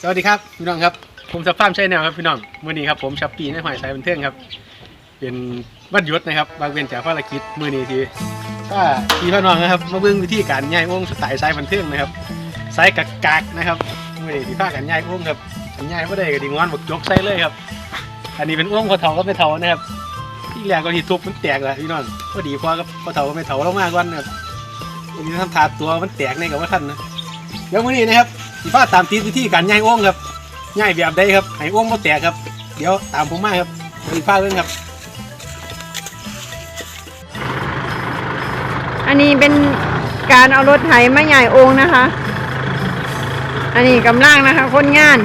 สวัสดีครับพี่น้องครับผมสภาพใช่แนวครับพี่น้องมื่อนี้ครับผมชับปีในหอยสายบันเทิงครับ เป็นวันหยุดนะครับบางเวียนจากภารกิจมื่อนี้ทีถ้าพี่พี่น้องนะครับมาเบิ่งวิธีการย้ายองค์สไตล์สายบันเทิงนะครับสายกักกักนะครับมื่อนี้ที่พากันย้ายองค์ครับอันย้ายไม่ได้ก็ดีงอนบกจกใส่เลยครับ อันนี้เป็นองค์พอเถาก็ไม่เถานะครับที่แรกก็ที่ทุบมันแตกเลยพี่น้องพอดีพอกับพอเถาก็ไม่เถาลงมาก่อนนะครับวันนี้ทำถาดตัวมันแตกในกับว่าท่านนะเดี๋ยวมื่อนี้นะครับ สิฟ้าตามติดวิธีการย่ายโอ่งครับย่ายแบบใดครับให้โอ่งบ่แตกครับ เดี๋ยวตามผมมาครับเดี๋ยวสิฟ้าเรื่องครับอันนี้เป็นการเอารถไถมาใหญ่โองค์นะคะ อันนี้กำลังนะคะ คนงาน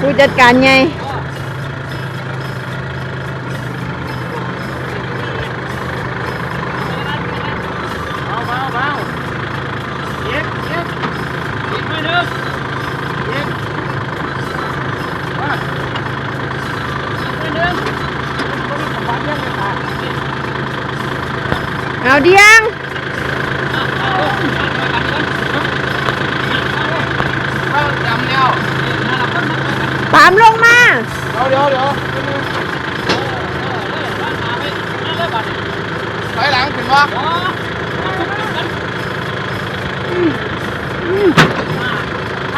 ผู้จัดการใหญ่ เบาเบาเบาเย็บเย็บอีกไม่นึงเย็บว่าไม่นึงคนนี้สบายยังเลยค่ะ เอาเดียงเข้าจำแล้วตามลงมา เดี๋ยวเดี๋ยวเดี๋ยวถอยหลังถึงวะ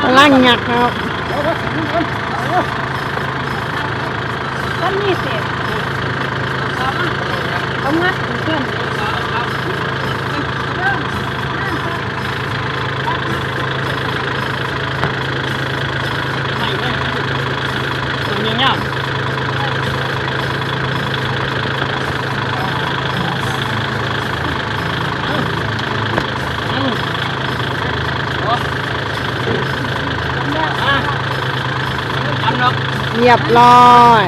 พลังหยักครับก็นี่เสร็จเอางัดเพื่อน เรียบร้อย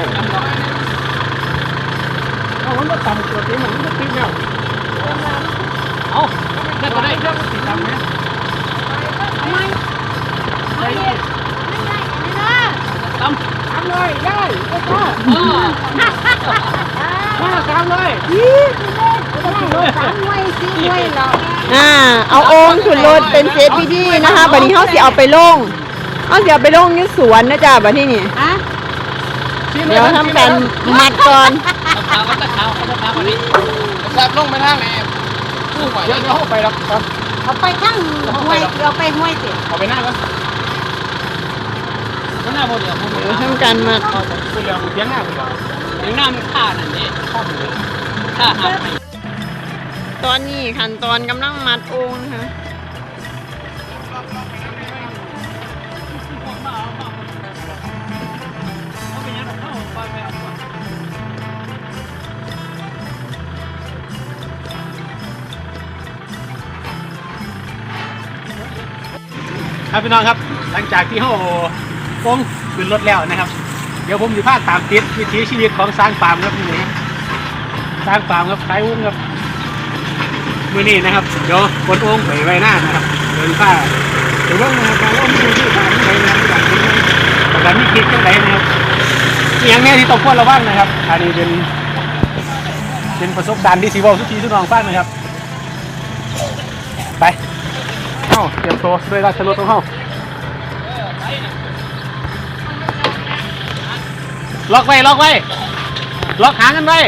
เอาผมก็ต่ำตัวตีมันก็ตีแล้วเอาได้ก็ได้เรื่องตีต่ำเนี่ยทำไมไม่ได้ไม่ได้ไม่ได้ต่ำทำเลยได้ก็ได้มาทำเลยสามไว้สี่ไว้หรอกอ่า เอาโองค์ขึ้นรถเป็นเซตพิธีนะคะบัดนี้เขาสิเอาไปลงเขาสิเอาไปลงอยุสวนนะจ๊ะบัดที่นี่ฮะเดี๋ยวทำการมัดก่อนจับลงไปทางไหนเดี๋ยวเดี๋ยวไปรับครับเอาไปข้างห้วยเราไปห้วยเสร็จเอาไปหน้าแล้วหน้าโมเดลโมเดเดี๋ลยวทำการมัดคุณเรือเพียงหน้าคุณเหรอเลี้ยงน้ำข้านั่นนี่ข้อมือข้าหักตอนนี้ขั้นตอนกำลังมัดโองค์นะคะครับพี่น้องครับ หลังจากที่เขาปง ขึ้นรถแล้วนะครับ เดี๋ยวผมจะพาตามติดวิถีชีวิตของสร้างฟาร์มครับนี่สร้างฟาร์มครับขายอุ้งครับมือนี้นะครับเดี๋ยวกดอุ้งไปไว้หน้านะครับเดินผ้าเดี๋ยวเรื่องนะครับการอุ้งมือที่ฟาร์มที่ไหนนะครับที่ไหนแต่การมีคลิปที่ไหนนะครับอย่างนี้ที่ต้องควรระวังนะครับอันนี้เป็นเป็นประสบการณ์ที่สีบอกทุกทีทุน้องฟังนะครับ ไปเอ้าเตรียมตัวด้วยราชรถของเข้า ล็อกไว้ล็อกไว้ ล็อกหางกันไว้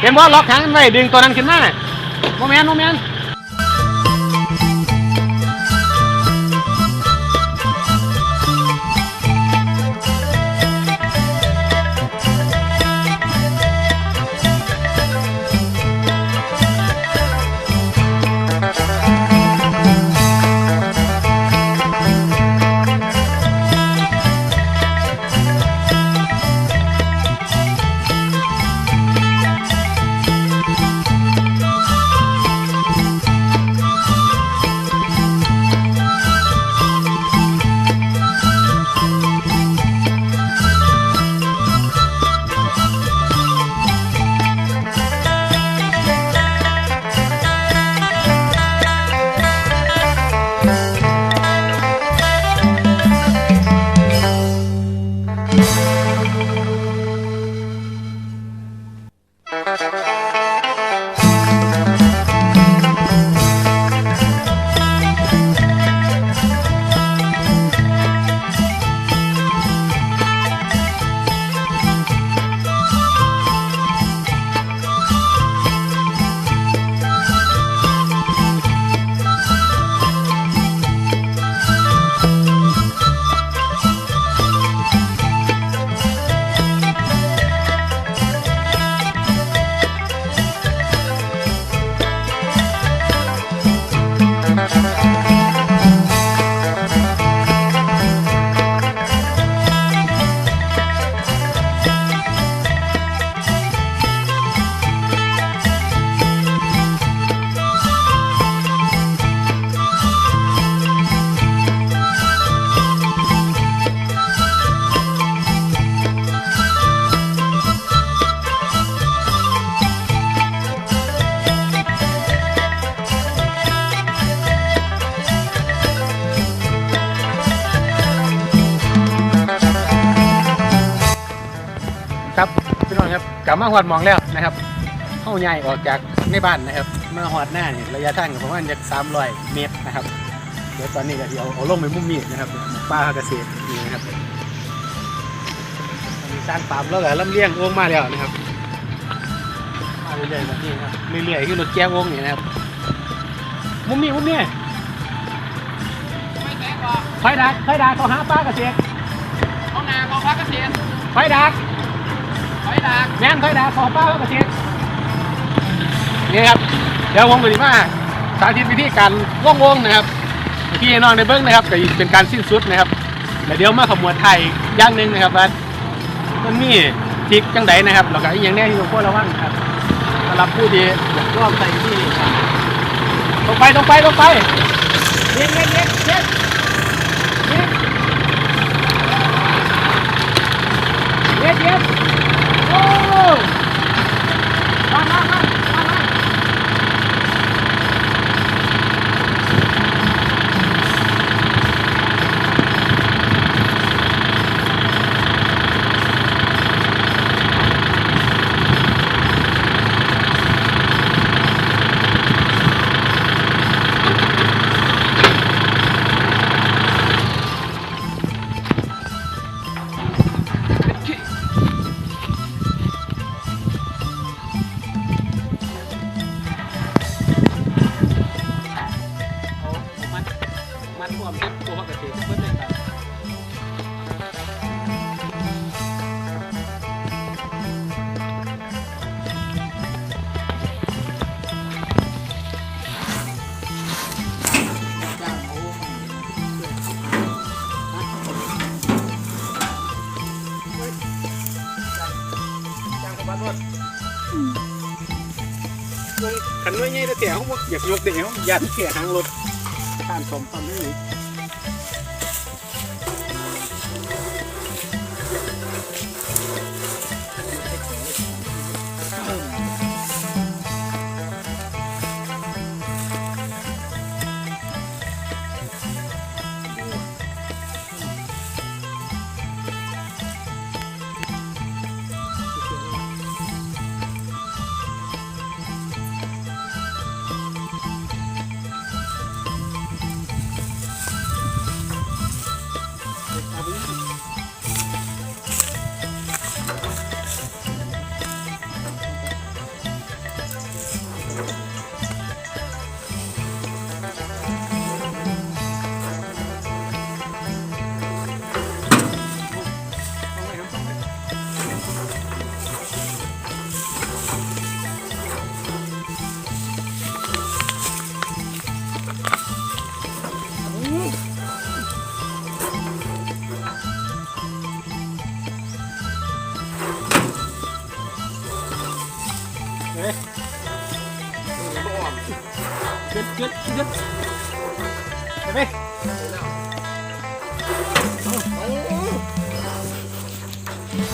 เห็นบ่ล็อกหางกันไว้ดึงตัวนั้นขึ้นมาโมเมนต์โมเมนต์ มาหอดหมองแล้วนะครับเข้าใหญ่ออกจากในบ้านนะครับมาหอดหน้านี่ระยะทางก็ประมาณจากสามร้อยเมตรนะครับเดี๋ยวตอนนี้ก็เดี๋ยวเอาลงไปมุมมีดนะครับป้าเกษตรนี่นะครับมีสร้างปามแล้วก็ลำเลียงโอ่งมาแล้วนะครับมาเรื่อยๆแบบนี้ครับเรื่อยๆคือรถแก้วโอ่งนี่นะครับมุมนี้มุมนี้ไม่แก่กว่าไฟดักไฟดักเขาหาป้าเกษตรห้องนาเขาพักเกษียณไฟดักไฟดัก แม่นไฟดักของป้าเกษตรนี่ครับ เดี๋ยวผมไปดีมากสาธิตวิธีการว่องวงนะครับพี่น้องในเบิ้งนะครับก็เป็นการสิ้นสุดนะครับแล้วเดี๋ยวมาขมวดไทยย่างหนึ่งนะครับว่ามันมีทิกจังไดนะครับแล้วก็อีกอย่างแน่ที่เราควรระวังครับสำหรับผู้ที่อยากร่วมใส่ที่นี่ครับลงไปลงไปลงไปเย็นเย็นเย็นเย็นเย็นเย็นเย็น โอ้มามามามามา ยเขาบอกอยกเดี๋ยวยันเสียหางรถข้ามสมความนี้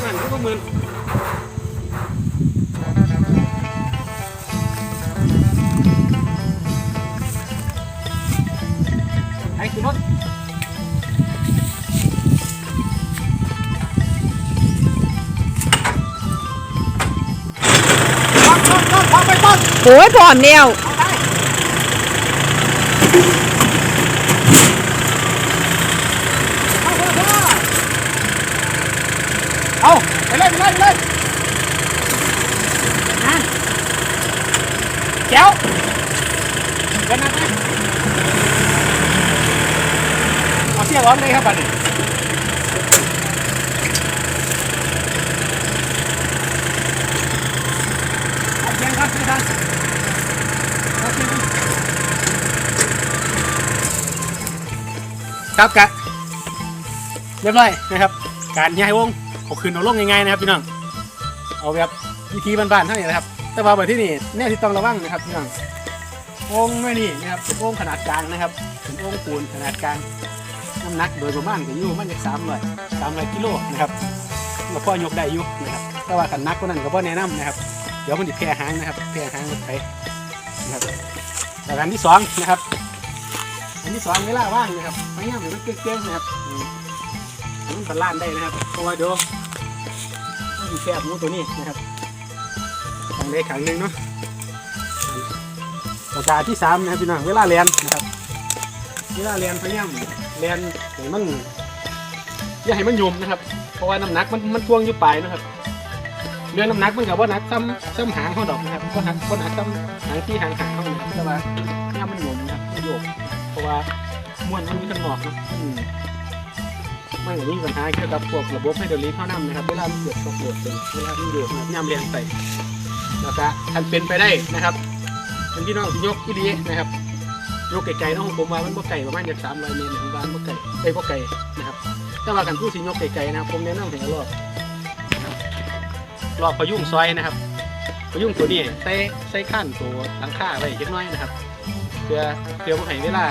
นั่นก็มือนไอ้ขึ้นรถต้นต้นต้นพอไปต้นโอ้ยพร้อมแล้ว เอาไปเลยไปเลยไปเลยนั่นแก้วเดินหน้าไปเอาเสียร้อนเลยครับบัดนี้ยังครับเอาเสียงครับครับกะเรียบร้อยนะครับ การย้ายวง เอาคืนเอาลงง่ายๆนะครับพี่น้อง เอาแบบวิธีบ้านๆเท่านี้นะครับ แต่ว่าแบบที่นี่แน่ที่ต้องระวังนะครับพี่น้องโอ่งไม่นี่นะครับเป็นโอ่งขนาดกลางนะครับเป็นโอ่งปูนขนาดกลางน้ำหนักโดยประมาณก็อยู่ประมันจากสามร้อยสามร้อยกิโลนะครับก็พ่อยกได้อยู่นะครับแต่ว่าขันนักก็นั่นก็พ่อแนะนำนะครับ เดี๋ยวมันจะแพร่หางนะครับแพร่หางไฟนะครับแล้วอันที่สองนะครับอันที่สองเวลาว่างนะครับพยายามให้มันเก่งนะครับมันบาลานได้นะครับเพราะว่าเดี๋ยว แคบหมูตัวนี้นะครับางใดขางหนึ่งเนาะประการที่สามนะครับพี่น้องเวลาเรียนนะครับ เวลาเรียนพยายามเรียนให้มันอย่าให้มันยมนะครับ เพราะว่าน้ำหนักมันมันทวงอยู่ปลายนะครับเรื่องน้ำหนักมันกับว่านักซ้ำซ้ำหางเขาดอกนะครับก็หักก็หนักซ้ำหางที่หางหางเขาเนี่ยแต่ว่าเนี่ยมันยมนะครับโยกเพราะว่าม้วนมันมีข้างนอกเนาะ อืมมันก็มีปัญหาเกี่ยวกับพวกระบบไฮดรอลิกเข้านํนะครับเวลามันเกิดช็อคโหลดเป็นเวลามันโยกนะครับย่ำเรียงใส่แล้วก็ทันเป็นไปได้นะครับเป็นพี่น้องยกที่ดีนะครับยกไก่ๆเนาะผมว่ามันบ่ไก่ประมาณจากสามร้อยเมตรเนี่ยผมว่ามันบ่ไก่ไอ้บ่ไก่นะครับถ้าว่ากันผู้สิยกไก่ๆนะครับผมแนะนำให้เอารอบนะครับรอบพยุงซอยนะครับพยุงตัวนี้ใส่ใส่ขั้นตัวหลังคาไว้เล็กน้อยนะครับเพื่อเพื่อบ่ให้เวลา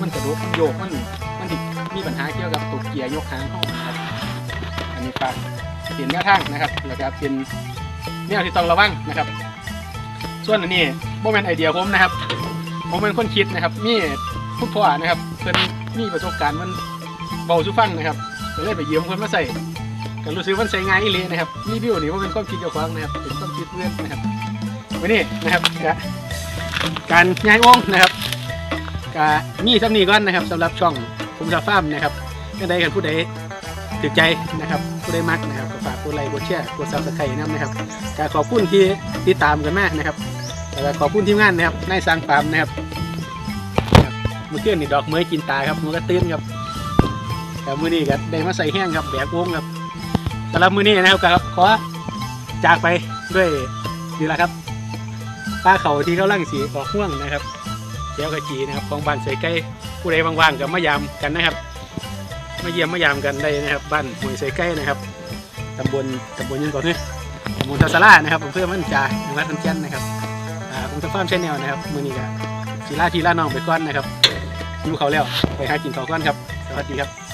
มันกระดูกโยกมันมันติมีปัญหาเกี่ยวกับตัว กียร์ยกหางห้องนะครับอันนี้ฝากเปลี่ยนแนวทางนะครับแล้วก็เป็นแนวที่ต้องระวังนะครับ ส่วนอันนี้โมเมนไอเดียผมนะครับผมเป็นคนคิดนะครับ มีผู้พ่อนะครับเพิ่นมีประสบการณ์มันเบาสุฟังนะครับก็เลยไปยืมเพิ่นมาใส่ก็รู้สึกว่ามันใส่ง่ายอีหลีนะครับรีวิวนี่ว่าเป็นความคิดเจ้าของนะครับเป็นความคิดเพื่อนนะครับวันนี้นะครับการย้ายองนะครับก็มีสำนีก่อนนะครับสำหรับช่องคุมซาฟาร์มนะครับ ก็ได้กันผู้ใดติดใจนะครับผู้ใดมักนะครับก็ฝากกดไลค์กดแชร์กดซับสไครต์นะครับก็ขอบคุณที่ติดตามกันมากนะครับแล้วขอบคุณทีมงานนะครับนายสร้างฟาร์มนะครับครับเมื่อคืนนี่ดอกเมยกินตาครับมือก็ตื้นครับแต่มือนี้ก็ได้มาใส่แห้งครับแบกวงครับสำหรับมือนี้นะครับก็ขอจากไปด้วยนี่แหละครับป้าเขาที่เขาล่างสีออกห่วงนะครับเจ้ากะจีนะครับของบ้านใส่ใกล้ผู้ใดว่างๆก็มายามกันนะครับ มาเยี่ยมมายามกันได้นะครับ บ้านหวยใส่ใกล้นะครับตำบลตำบลยังก่อนเนี่ยตำบลทาสารานะครับอำเภอมันจาจังหวัดขอนแก่นนะครับอ่าผมจะฟาร์มชแนลนะครับมือนี้ก็สีล่าทีล่าน้องไปก้อนนะครับอยู่เขาแล้วไปหากินเขาวก้อนครับสวัสดีครับ